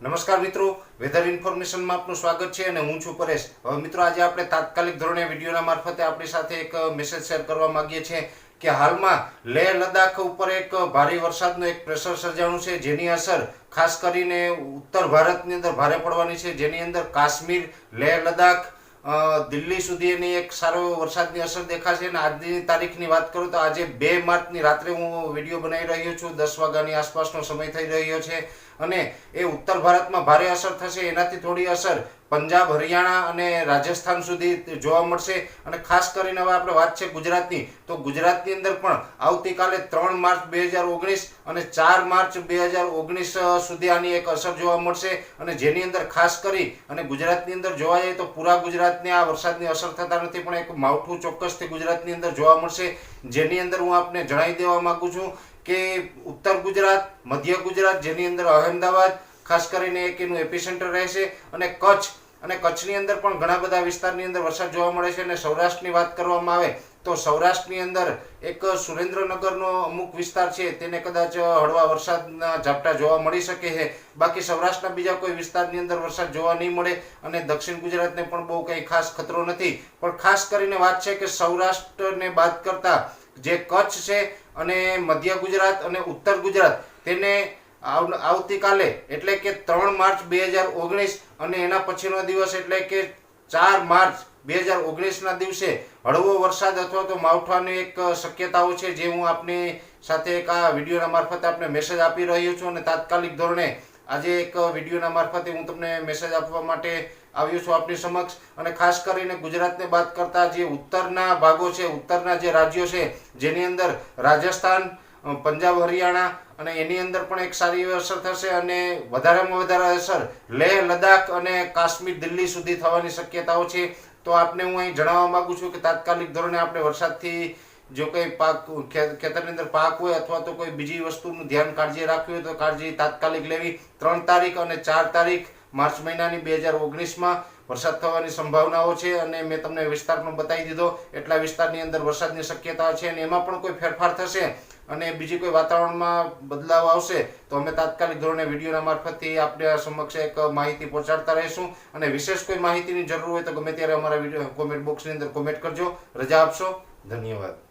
નમસ્કાર મિત્રો વેધર ઇન્ફોર્મેશનમાં આપનું સ્વાગત છે અને હું છું પરેશ. હવે મિત્રો આજે આપણે તાત્કાલિક ધોરણે વિડીયોના મારફતે આપણી સાથે એક મેસેજ શેર કરવા માંગીએ છીએ કે હાલમાં લેહ લદ્દાખ ઉપર એક ભારે વરસાદનું એક પ્રેશર સર્જાણું છે જેની અસર ખાસ કરીને ઉત્તર ભારતની અંદર ભારે પડવાની છે. જેની અંદર કાશ્મીર લેહ લદ્દાખ અ, દિલ્હી સુધી એની એક સારો વરસાદની અસર દેખાશે અને આજની તારીખની વાત કરું તો આજે બે માર્ચની રાત્રે હું વીડિયો બનાવી રહ્યો છું. દસ વાગ્યાની આસપાસનો સમય થઈ રહ્યો છે અને એ ઉત્તર ભારતમાં ભારે અસર થશે. એનાથી થોડી અસર પંજાબ, હરિયાણા અને રાજસ્થાન સુધી જોવા મળશે. અને ખાસ કરીને હવે આપણે વાત છે ગુજરાતની. તો ગુજરાતની અંદર પણ આવતીકાલે ત્રણ માર્ચ બે હજાર ઓગણીસ અને ચાર માર્ચ બે હજાર ઓગણીસ સુધી આની એક અસર જોવા મળશે. અને જેની અંદર ખાસ કરી અને ગુજરાતની અંદર જોવા જઈએ તો પૂરા ગુજરાતને આ વરસાદની અસર થતા નથી, પણ એક માવઠું ચોક્કસથી ગુજરાતની અંદર જોવા મળશે. જેની અંદર હું આપને જણાવી દેવા માંગુ છું કે ઉત્તર ગુજરાત, મધ્ય ગુજરાત, જેની અંદર અહેમદાબાદ, ખાસ કરીને એક એનું એપિસેન્ટર રહેશે. અને કચ્છ અને કચ્છની અંદર પણ ઘણા બધા વિસ્તારની અંદર વરસાદ જોવા મળે છે અને સૌરાષ્ટ્રની વાત કરવામાં આવે તો સૌરાષ્ટ્રની અંદર એક સુરેન્દ્રનગરનો અમુક વિસ્તાર છે, તેને કદાચ હળવા વરસાદના ઝાપટા જોવા મળી શકે છે. બાકી સૌરાષ્ટ્રના બીજા કોઈ વિસ્તારની અંદર વરસાદ જોવા નહીં મળે અને દક્ષિણ ગુજરાતને પણ બહુ કંઈ ખાસ ખતરો નથી. પણ ખાસ કરીને વાત છે કે સૌરાષ્ટ્રને બાદ કરતાં જે કચ્છ છે અને મધ્ય ગુજરાત અને ઉત્તર ગુજરાત, તેને આવતીકાલે એટલે કે ત્રણ માર્ચ બે હજાર ઓગણીસ અને એના પછીનો દિવસ એટલે કે ચાર માર્ચ બે હજાર ઓગણીસના દિવસે હળવો વરસાદ અથવા તો માવઠાની એક શક્યતાઓ છે જે હું આપની સાથે એક આ વિડીયોના મારફતે આપને મેસેજ આપી રહ્યો છું અને તાત્કાલિક ધોરણે આજે એક વિડીયોના મારફતે હું તમને મેસેજ આપવા માટે આવ્યો છું આપની સમક્ષ. અને ખાસ કરીને ગુજરાતને બાદ કરતા જે ઉત્તરના ભાગો છે, ઉત્તરના જે રાજ્યો છે, જેની અંદર રાજસ્થાન પંજાબ, હરિયાણા અને એની અંદર પણ એક સારી એવી અસર થશે અને વધારેમાં વધારે અસર લેહ, લદ્દાખ અને કાશ્મીર, દિલ્હી સુધી થવાની શક્યતાઓ છે. તો આપને હું અહીં જણાવવા માંગુ છું કે તાત્કાલિક ધોરણે આપણે વરસાદથી જો કંઈ પાક ખેતરની અંદર પાક હોય અથવા તો કોઈ બીજી વસ્તુનું ધ્યાન કાળજી રાખવી હોય તો કાળજી તાત્કાલિક લેવી. ત્રણ તારીખ અને ચાર તારીખ માર્ચ મહિનાની બે હજાર ઓગણીસમાં વરસાદ થવાની સંભાવનાઓ છે અને મેં તમને વિસ્તાર બતાવી દીધો. એટલા વિસ્તારની અંદર વરસાદની શક્યતા છે અને એમાં પણ કોઈ ફેરફાર થશે અને બીજી કોઈ વાતાવરણમાં બદલાવ આવશે, તો અમે તાત્કાલિક ધોરણે વિડીયોના મારફતથી આપણે સમક્ષ એક માહિતી પહોંચાડતા રહીશું. અને વિશેષ કોઈ માહિતીની જરૂર હોય તો ગમે ત્યારે અમારા વીડિયો કોમેન્ટ બોક્સની અંદર કોમેન્ટ કરજો. રજા આપશો. ધન્યવાદ.